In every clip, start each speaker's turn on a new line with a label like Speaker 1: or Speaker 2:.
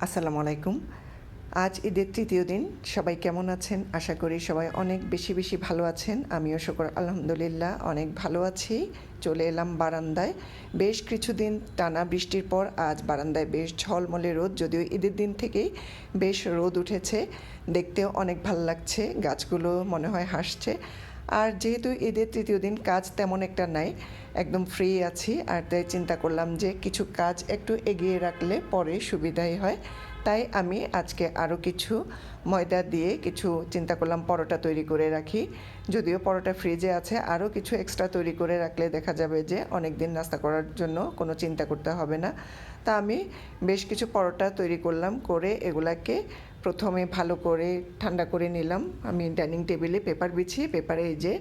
Speaker 1: আসসালামু আলাইকুম। আজ ঈদের তৃতীয় দিন। সবাই কেমন আছেন? আশা করি সবাই অনেক বেশি বেশি ভালো আছেন। আমিও শুকর, আলহামদুলিল্লাহ, অনেক ভালো আছি। চলে এলাম বারান্দায়। বেশ কিছুদিন টানা বৃষ্টির পর আজ বারান্দায় বেশ ঝলমলে রোদ, যদিও ঈদের দিন থেকেই বেশ রোদ উঠেছে। দেখতেও অনেক ভালো লাগছে, গাছগুলো মনে হয় হাসছে। আর যেহেতু ঈদের তৃতীয় দিন, কাজ তেমন একটা নাই। একদম ফ্রি আছি। আর তাই চিন্তা করলাম যে কিছু কাজ একটু এগিয়ে রাখলে পরে সুবিধাই হয়। তাই আমি আজকে আরও কিছু ময়দা দিয়ে কিছু চিন্তা করলাম, পরোটা তৈরি করে রাখি। যদিও পরোটা ফ্রিজে আছে আরও কিছু এক্সট্রা তৈরি করে রাখলে দেখা যাবে যে অনেক দিন নাস্তা করার জন্য কোনো চিন্তা করতে হবে না। তা আমি বেশ কিছু পরোটা তৈরি করলাম, করে এগুলাকে প্রথমে ভালো করে ঠান্ডা করে নিলাম। আমি ডাইনিং টেবিলে পেপার বিছিয়ে, পেপারে এই যে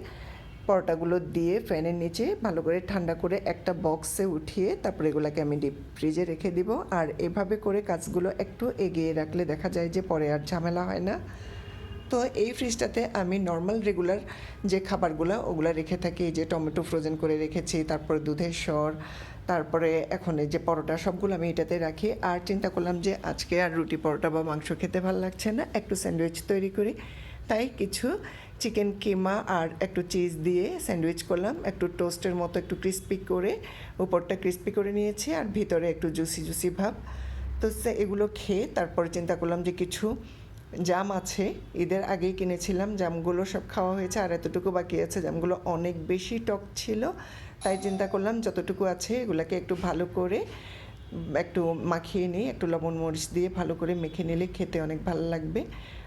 Speaker 1: পরোটাগুলো দিয়ে ফ্যানের নিচে ভালো করে ঠান্ডা করে একটা বক্সে উঠিয়ে তারপরে এগুলোকে আমি ডিপ ফ্রিজে রেখে দিব। আর এভাবে করে কাজগুলো একটু এগিয়ে রাখলে দেখা যায় যে পরে আর ঝামেলা হয় না। তো এই ফ্রিজটাতে আমি নর্মাল, রেগুলার যে খাবারগুলো, ওগুলো রেখে থাকি। যে টমেটো ফ্রোজেন করে রেখেছি, তারপরে দুধের স্বর তারপরে এখন এই যে পরোটা, সবগুলো আমি এটাতে রাখি। আর চিন্তা করলাম যে আজকে আর রুটি, পরোটা বা মাংস খেতে ভালো লাগছে না। একটু স্যান্ডউইচ তৈরি করি। তাই কিছু চিকেন কিমা আর একটু চিজ দিয়ে স্যান্ডউইচ করলাম। একটু টোস্টের মতো একটু ক্রিস্পি করে, উপরটা ক্রিস্পি করে নিয়েছি আর ভিতরে একটু জুসি জুসি ভাব। তো সে- এগুলো খেয়ে তারপরে চিন্তা করলাম যে কিছু জাম আছে। ঈদের আগেই কিনেছিলাম, জামগুলো সব খাওয়া হয়েছে আর এতটুকু বাকি আছে। জামগুলো অনেক বেশি টক ছিল, তাই চিন্তা করলাম যতটুকু আছে এগুলাকে একটু ভালো করে একটু মাখিয়ে নিই, একটু লবণ মরিচ দিয়ে ভালো করে মেখে নিলে খেতে অনেক ভালো লাগবে।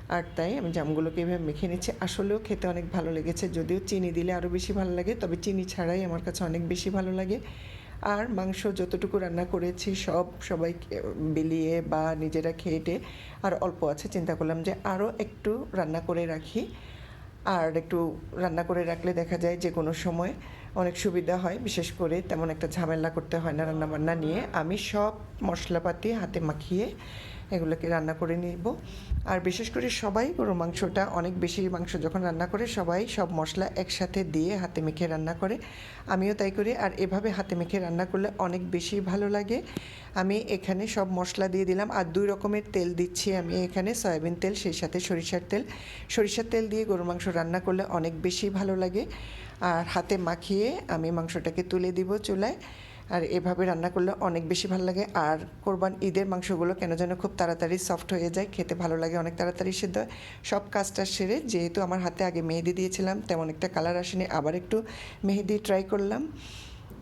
Speaker 1: আর তাই আমি জামগুলোকে এভাবে মেখে নিচ্ছি। আসলেও খেতে অনেক ভালো লেগেছে, যদিও চিনি দিলে আরও বেশি ভালো লাগে, তবে চিনি ছাড়াই আমার কাছে অনেক বেশি ভালো লাগে। আর মাংস যতটুকু রান্না করেছি সব সবাই বিলিয়ে বা নিজেরা খেয়েটে আর অল্প আছে, চিন্তা করলাম যে আরও একটু রান্না করে রাখি। আর একটু রান্না করে রাখলে দেখা যায় যে কোনো সময় অনেক সুবিধা হয়, বিশেষ করে তেমন একটা ঝামেলা করতে হয় না রান্না বান্না নিয়ে। আমি সব মশলাপাতি হাতে মাখিয়ে এগুলোকে রান্না করে নিব। আর বিশেষ করে সবাই গরু মাংসটা, অনেক বেশি মাংস যখন রান্না করে, সবাই সব মশলা একসাথে দিয়ে হাতে মেখে রান্না করে। আমিও তাই করি। আর এভাবে হাতে মেখে রান্না করলে অনেক বেশি ভালো লাগে। আমি এখানে সব মশলা দিয়ে দিলাম। আর দুই রকমের তেল দিচ্ছি আমি এখানে, সয়াবিন তেল, সেই সাথে সরিষার তেল। সরিষার তেল দিয়ে গরু মাংস রান্না করলে অনেক বেশি ভালো লাগে। আর হাতে মাখিয়ে আমি মাংসটাকে তুলে দিব চুলায়। আর এভাবে রান্না করলে অনেক বেশি ভালো লাগে। আর কোরবান ঈদের মাংসগুলো কেন যেন খুব তাড়াতাড়ি সফট হয়ে যায়। খেতে ভালো লাগে, অনেক তাড়াতাড়ি সিদ্ধ সব কাজটা সেরে যেহেতু আমার হাতে আগে মেহেদি দিয়েছিলাম, তেমন একটা কালার আসেনি। আবার একটু মেহেদি ট্রাই করলাম।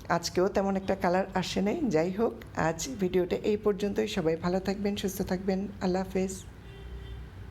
Speaker 1: আজকেও তেমন একটা কালার আসে নাই। যাই হোক, আজ ভিডিওটা এই পর্যন্তই। সবাই ভালো থাকবেন, সুস্থ থাকবেন। আল্লাহ হাফেজ।